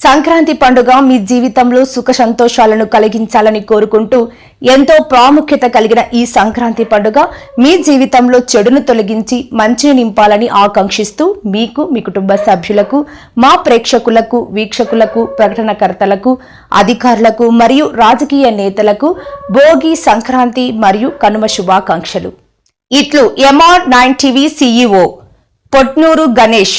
సంక్రాంతి పండుగ మీ జీవితంలో సుఖ సంతోషాలను కలిగించాలని కోరుకుంటూ ఎంతో ప్రాముఖ్యత కలిగిన ఈ సంక్రాంతి పండుగ మీ జీవితంలో చెడును తొలగించి మంచిని నింపాలని ఆకాంక్షిస్తూ మీకు మీ కుటుంబ సభ్యులకు మా ప్రేక్షకులకు వీక్షకులకు ప్రకటనకర్తలకు అధికారులకు మరియు రాజకీయ నేతలకు భోగి సంక్రాంతి మరియు కనుమ శుభాకాంక్షలు. ఇట్లు MR nine TV CEO Potnuru Ganesh.